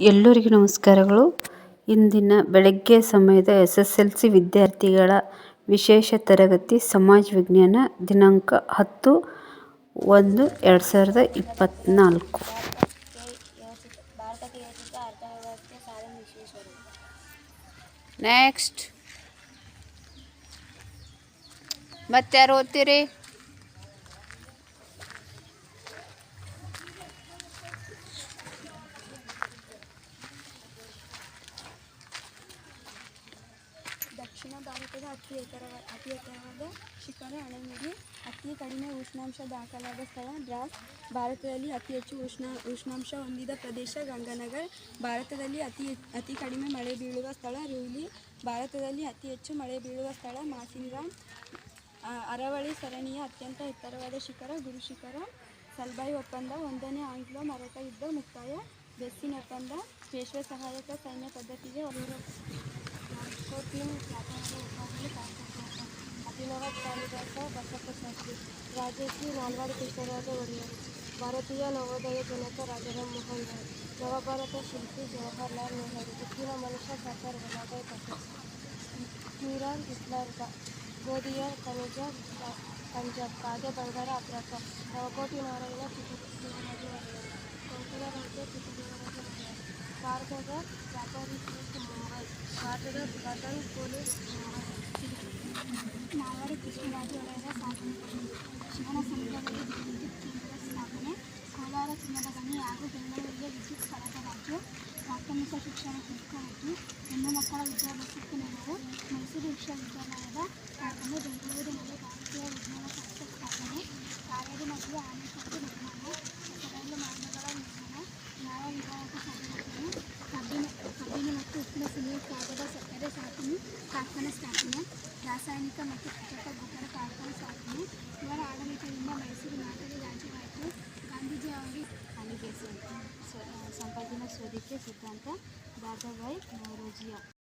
ಎಲ್ಲರಿಗೂ ನಮಸ್ಕಾರಗಳು. ಇಂದಿನ ಬೆಳಗ್ಗೆ ಸಮಯದ ಎಸ್ ಎಸ್ ಎಲ್ ಸಿ ವಿದ್ಯಾರ್ಥಿಗಳ ವಿಶೇಷ ತರಗತಿ ಸಮಾಜ ವಿಜ್ಞಾನ ದಿನಾಂಕ ಹತ್ತು ಒಂದು ಎರಡು ಸಾವಿರದ ಇಪ್ಪತ್ತ್ನಾಲ್ಕು ನೆಕ್ಸ್ಟ್ ಮತ್ತೆ ಯಾರು ಓದ್ತೀರಿ? ದಕ್ಷಿಣ ಭಾರತದ ಅತಿ ಎತ್ತರವ ಅತಿ ಎತ್ತರವಾದ ಶಿಖರ ಅಣೆಮಿಡಿ ಅತಿ ಕಡಿಮೆ ಉಷ್ಣಾಂಶ ದಾಖಲಾದ ಸ್ಥಳ ದ್ರಾಸ್ ಭಾರತದಲ್ಲಿ ಅತಿ ಹೆಚ್ಚು ಉಷ್ಣ ಉಷ್ಣಾಂಶ ಹೊಂದಿದ ಪ್ರದೇಶ ಗಂಗಾನಗರ್. ಭಾರತದಲ್ಲಿ ಅತಿ ಅತಿ ಕಡಿಮೆ ಮಳೆ ಬೀಳುವ ಸ್ಥಳ ರೂಲಿ. ಭಾರತದಲ್ಲಿ ಅತಿ ಹೆಚ್ಚು ಮಳೆ ಬೀಳುವ ಸ್ಥಳ ಮಾಸಿನ್ರಾಮ್. ಆ, ಅರವಳಿ ಸರಣಿಯ ಅತ್ಯಂತ ಎತ್ತರವಾದ ಶಿಖರ ಗುರು ಶಿಖರ. ಸಲ್ಬಾಯಿ ಒಪ್ಪಂದ ಒಂದನೇ ಆಂಗ್ಲೋ ಮರಾಠ ಯುದ್ಧ ಮುಕ್ತಾಯ. ಬೆಸ್ಸಿನ ಒಪ್ಪಂದ ವಿಶ್ವ ಸಹಾಯಕ ಸೈನ್ಯ ಪದ್ಧತಿಗೆ ಅವರು అభినవ కాళిదాస బసవసాస్త్రి రాజశ్రీ నాల్వాడి కృష్ణరాజ ఒడియారు భారతీయ నవోదయ జనక రాజారామ్ మోహన్ రాయ్ నవభారత శిల్పి జవహర్లాల్ నెహ్రూ ఉక్కిన మనుష సర్దార్ వల్లభాయ్ పటేల్ కిరాన్ ఇస్లార్గా గోదియర్ కనుజ పంజాబ్ కాగే బంగార అగ్రక నవకోటి నారాయణ చిత్తూరు కొంకణ రాజా చిత్తూరు భారతగా వ్యాపారి ముంబై భారతగా ప్రధాన పోలీస్ ಸಾಧನೆ ಶಿವನ ಸಮುದ್ರದಲ್ಲಿ ವಿದ್ಯುತ್ ಕೇಂದ್ರ ಸ್ಥಾಪನೆ ಕೋಲಾರ ಚಿನ್ನದ ಗಣಿ ಹಾಗೂ ಬೆಂಗಳೂರಿಗೆ ವಿದ್ಯುತ್ ಸರಬರಾಜು ಪ್ರಾಥಮಿಕ ಶಿಕ್ಷಣ ಶುಲ್ಕವಾಗಿ ಹೆಣ್ಣು ಮಕ್ಕಳ ವಿದ್ಯಾಭ್ಯಾಸಕ್ಕೆ ಮೈಸೂರು ವಿಶ್ವವಿದ್ಯಾಲಯದ ಸ್ಥಾಪನೆ ಬೆಂಗಳೂರಿನಲ್ಲಿ ಭಾರತೀಯ ವಿಜ್ಞಾನ ಸಂಸ್ಥೆ ಸ್ಥಾಪನೆ ಕಾವೇರಿ ನದಿಯ ಕಾರ್ಖಾನೆ ಸ್ಥಾಪನೆ ರಾಸಾಯನಿಕ ಮತ್ತು ಕೃತಕ ಗೊಬ್ಬರ ಕಾರ್ಖಾನೆ ಸ್ಥಾಪನೆ ಇವರ ಆಡಳಿತದಿಂದ ಮೈಸೂರು ಮಾದರಿ ರಾಜ್ಯವಾಯಿತು ಗಾಂಧೀಜಿ ಅವರಿಗೆ ಅಲಿಗೇಷನ್ ಸಂಪಾದನಾ ಸೋದಿಕೆ ಸಿದ್ಧಾಂತ ದಾದಾಬಾಯಿ ನವರೋಜಿಯ